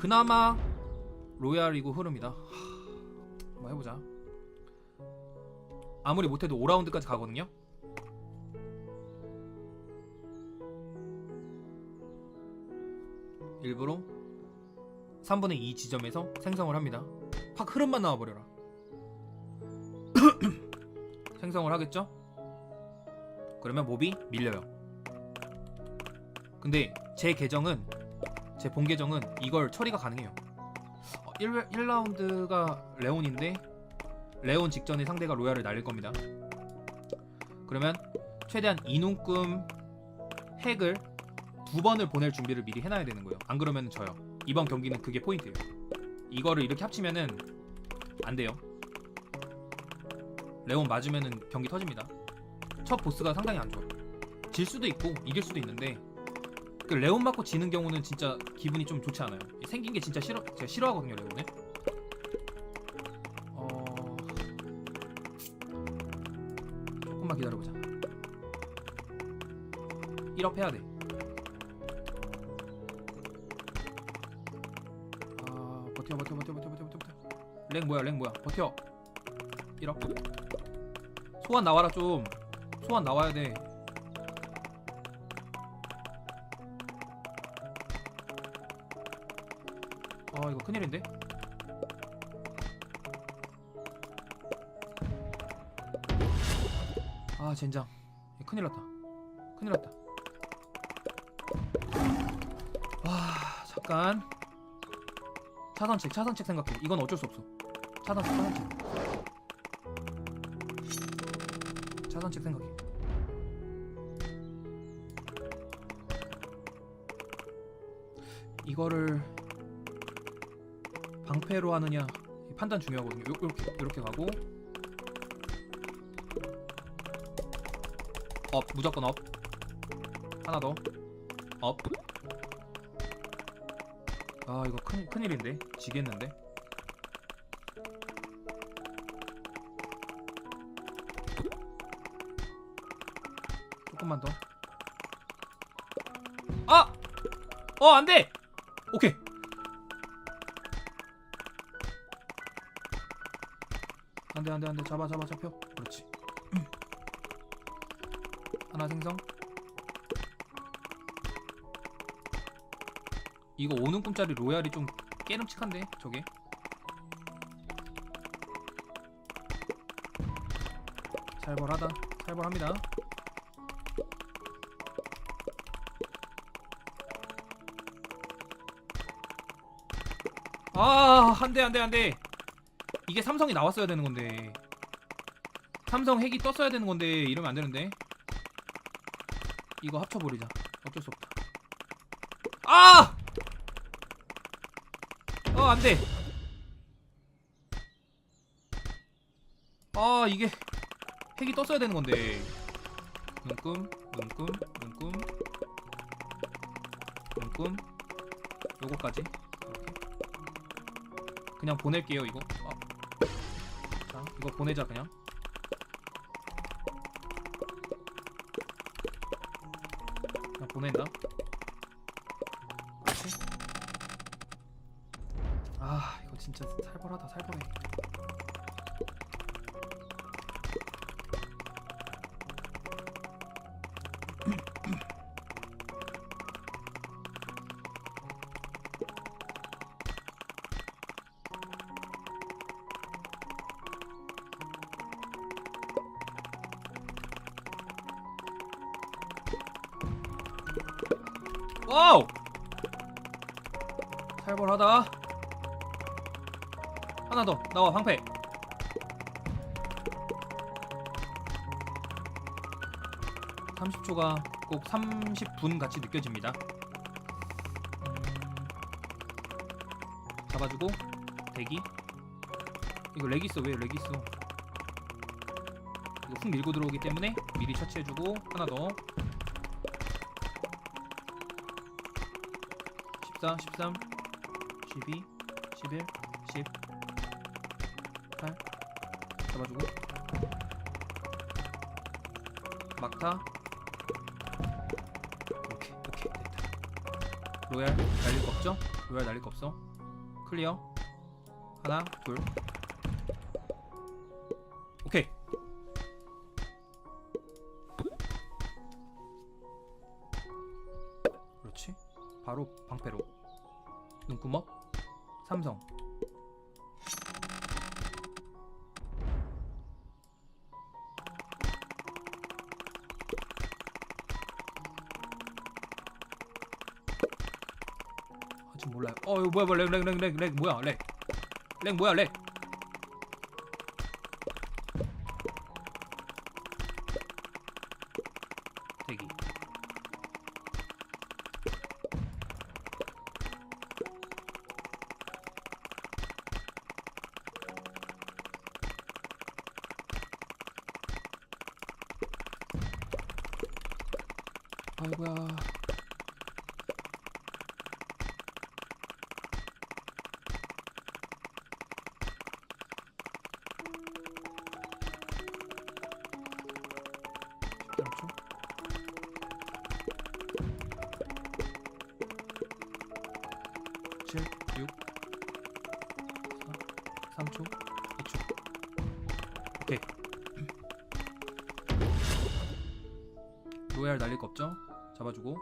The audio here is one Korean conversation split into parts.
그나마 로얄이고 흐름이다. 하, 한번 해보자. 아무리 못해도 5라운드까지 가거든요. 일부러 3분의 2 지점에서 생성을 합니다. 확 흐름만 나와버려라. 생성을 하겠죠? 그러면 몹이 밀려요. 근데 제 계정은 제 본 계정은 이걸 처리가 가능해요. 어, 1, 1라운드가 레온인데 레온 직전에 상대가 로얄을 날릴 겁니다. 그러면 최대한 이눈금 핵을 두 번을 보낼 준비를 미리 해놔야 되는 거예요. 안 그러면 져요. 이번 경기는 그게 포인트예요. 이거를 이렇게 합치면은 안 돼요. 레온 맞으면은 경기 터집니다. 첫 보스가 상당히 안 좋아요. 질 수도 있고 이길 수도 있는데 그 레온 맞고 지는 경우는 진짜 기분이 좀 좋지 않아요. 생긴 게 진짜 싫어 제가 싫어하거든요 레온을. 어 조금만 기다려보자. 1업 해야 돼. 아 버텨 버텨 버텨 버텨 버텨 버텨 버텨. 랭 뭐야 랭 뭐야 버텨. 1업. 소환 나와라 좀. 소환 나와야 돼. 큰일인데? 아 젠장. 이거 큰일 났다. 큰일 났다. 와 잠깐. 차선책 차선책 생각해. 이건 어쩔 수 없어. 차선책 차선책. 차선책 생각해. 이거를 방패로 하느냐 이 판단 중요하거든요. 요, 요렇게 요렇게 가고 업 무조건 업 하나 더 업. 아 이거 큰 큰일인데 지겠는데. 조금만 더. 아! 어, 안 돼! 오케이. 안돼 안돼 안돼. 잡아 잡아 잡혀. 그렇지. 하나 생성. 이거 오는 꿈짜리 로얄이 좀 깨름칙한데 저게? 살벌하다. 살벌합니다. 아 한대 한대 한대 이게 삼성이 나왔어야 되는 건데. 삼성 핵이 떴어야 되는 건데 이러면 안 되는데. 이거 합쳐버리자. 어쩔 수 없다. 아! 어 안돼. 아 이게 핵이 떴어야 되는 건데. 눈금 눈금 눈금. 눈금. 요거까지. 이렇게. 그냥 보낼게요 이거. 아. 자, 이거 보내자 그냥. 그냥 보낸다. 그렇지? 아, 이거 진짜 살벌하다, 살벌해. 와우! 살벌하다. 하나 더 나와 방패. 삼십 초가 꼭 30분 같이 느껴집니다. 음, 잡아주고 대기. 이거 렉 있어 왜 렉 있어? 이거 훅 밀고 들어오기 때문에 미리 처치해주고 하나 더. 14, 13, 12, 11, 10, 8 잡아주고. 막타. 오케이 오케이 됐다. 로얄 날릴 거 없죠? 로얄 날릴 거 없어. 클리어. 하나 둘. 오케이 바로 방패로. 눈구멍? 삼성. 아직 몰라요. 어 이거 뭐야 렉렉렉렉렉 뭐야 렉 렉 뭐야 렉 대기 아이고야. 오케이. 로얄 날릴 거 없죠? 잡아주고.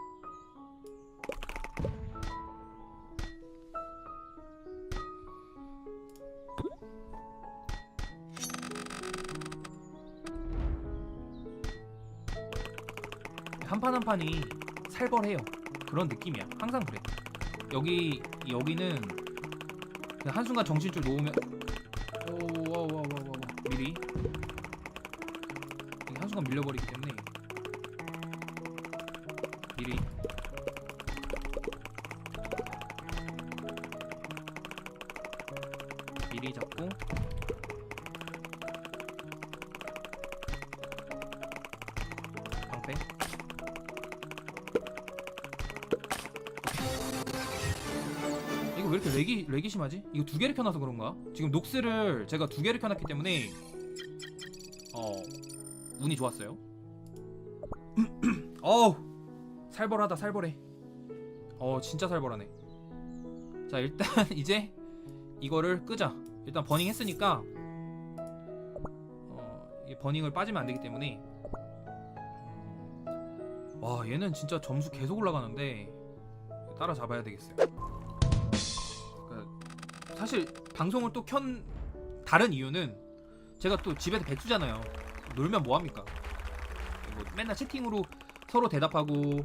한 판 한 판이 살벌해요. 그런 느낌이야. 항상 그래. 여기 여기는 그냥 한 순간 정신줄 놓으면 오와와와와 미리 이게 한 순간 밀려버리기 때문에 미리 미리 잡고 방패 이거 왜 이렇게 렉이 렉이 심하지? 이거 두 개를 켜놔서 그런가? 지금 녹스를 제가 두 개를 켜놨기 때문에 어 운이 좋았어요. 어우 살벌하다 살벌해. 어 진짜 살벌하네. 자 일단 이제 이거를 끄자. 일단 버닝 했으니까 어, 이 버닝을 빠지면 안 되기 때문에 와 얘는 진짜 점수 계속 올라가는데 따라잡아야 되겠어요. 그러니까 사실 방송을 또 켠 다른 이유는 제가 또 집에서 백수잖아요. 놀면 뭐 합니까? 뭐 맨날 채팅으로 서로 대답하고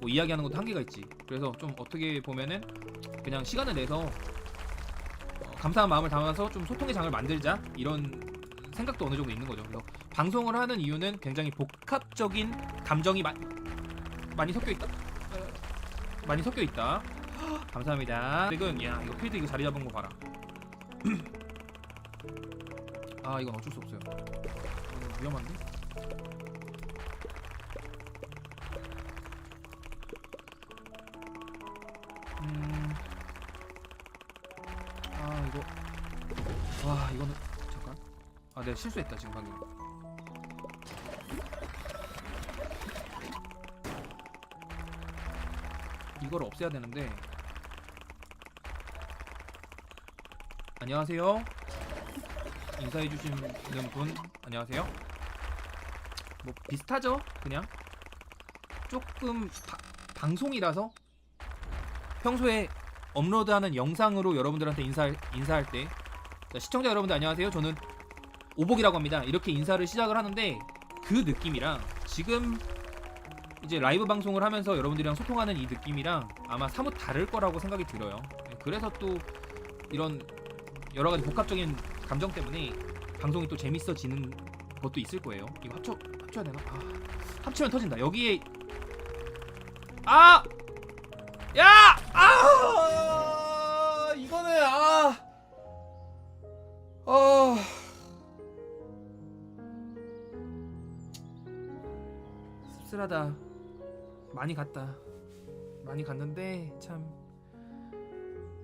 뭐 이야기하는 것도 한계가 있지. 그래서 좀 어떻게 보면은 그냥 시간을 내서 어, 감사한 마음을 담아서 좀 소통의 장을 만들자 이런 생각도 어느 정도 있는 거죠. 그래서 방송을 하는 이유는 굉장히 복합적인 감정이 마, 많이 섞여 있다. 어, 많이 섞여 있다. 감사합니다. 지금 야 이거 필드 이거 자리 잡은 거 봐라. 아 이건 어쩔 수 없어요. 이거 위험한데? 이거. 와 이거는 잠깐. 아 내가 실수했다 지금 방금. 이걸 없애야 되는데. 안녕하세요. 인사해 주시는 분 안녕하세요. 뭐 비슷하죠? 그냥? 조금 바- 방송이라서? 평소에 업로드하는 영상으로 여러분들한테 인사 인사할 때 자, 시청자 여러분들 안녕하세요 저는 오복이라고 합니다 이렇게 인사를 시작을 하는데 그 느낌이랑 지금 이제 라이브 방송을 하면서 여러분들이랑 소통하는 이 느낌이랑 아마 사뭇 다를 거라고 생각이 들어요. 네, 그래서 또 이런 여러 가지 복합적인 감정 때문에 방송이 또 재밌어지는 것도 있을 거예요. 이거 합쳐 합쳐야 되나? 아, 합치면 터진다. 여기에 아! 야! 아! 이거는 아! 어... 씁쓸하다. 많이 갔다. 많이 갔는데 참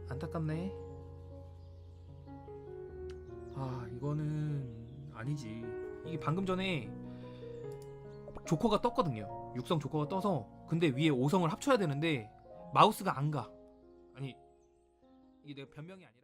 안타깝네. 아 이거는 아니지. 이게 방금 전에 조커가 떴거든요. 육성 조커가 떠서 근데 위에 5성을 합쳐야 되는데 마우스가 안 가. 아니 이게 내 변명이 아니라